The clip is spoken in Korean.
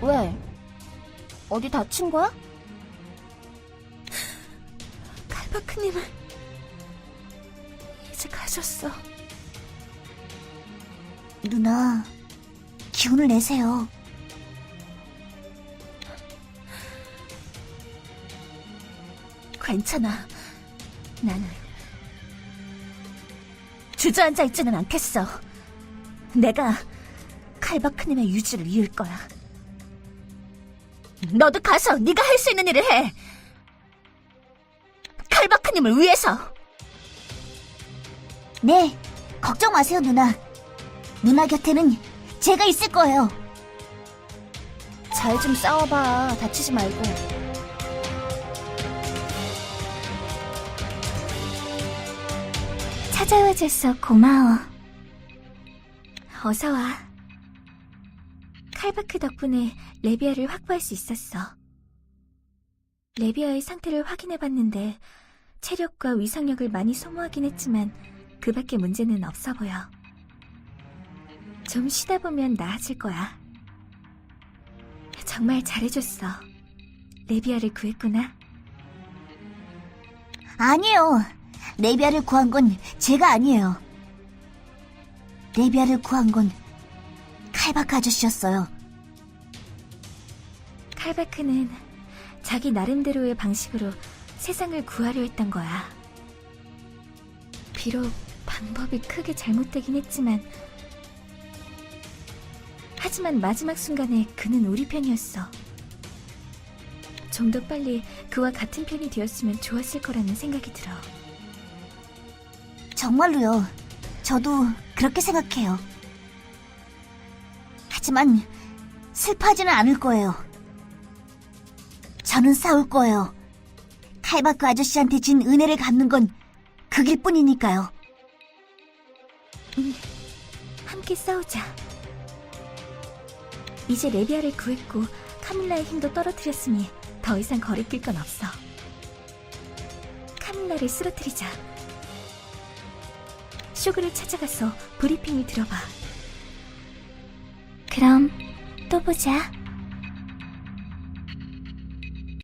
왜? 어디 다친 거야? 칼바크님은 이제 가셨어. 누나, 기운을 내세요. 괜찮아. 나는 주저앉아 있지는 않겠어. 내가 칼바크님의 유지를 이을 거야. 너도 가서 네가 할 수 있는 일을 해. 칼바크님을 위해서. 네, 걱정 마세요, 누나. 누나 곁에는 제가 있을 거예요. 잘 좀 싸워봐. 다치지 말고. 찾아와줘서 고마워. 어서 와. 칼바크 덕분에 레비아를 확보할 수 있었어. 레비아의 상태를 확인해봤는데 체력과 위상력을 많이 소모하긴 했지만 그 밖에 문제는 없어 보여. 좀 쉬다 보면 나아질 거야. 정말 잘해줬어. 레비아를 구했구나. 아니에요. 레비아를 구한 건 제가 아니에요. 레비아를 구한 건 칼바크 아저씨였어요. 칼바크는 자기 나름대로의 방식으로 세상을 구하려 했던 거야. 비록 방법이 크게 잘못되긴 했지만, 하지만 마지막 순간에 그는 우리 편이었어. 좀 더 빨리 그와 같은 편이 되었으면 좋았을 거라는 생각이 들어. 정말로요. 저도 그렇게 생각해요. 하지만 슬퍼하지는 않을 거예요. 저는 싸울 거예요. 칼바크 아저씨한테 진 은혜를 갚는 건 그 길 뿐이니까요. 함께 싸우자. 이제 레비아를 구했고 카밀라의 힘도 떨어뜨렸으니 더 이상 거리낄 건 없어. 카밀라를 쓰러뜨리자. 쇼그를 찾아가서 브리핑을 들어봐. 그럼 또 보자.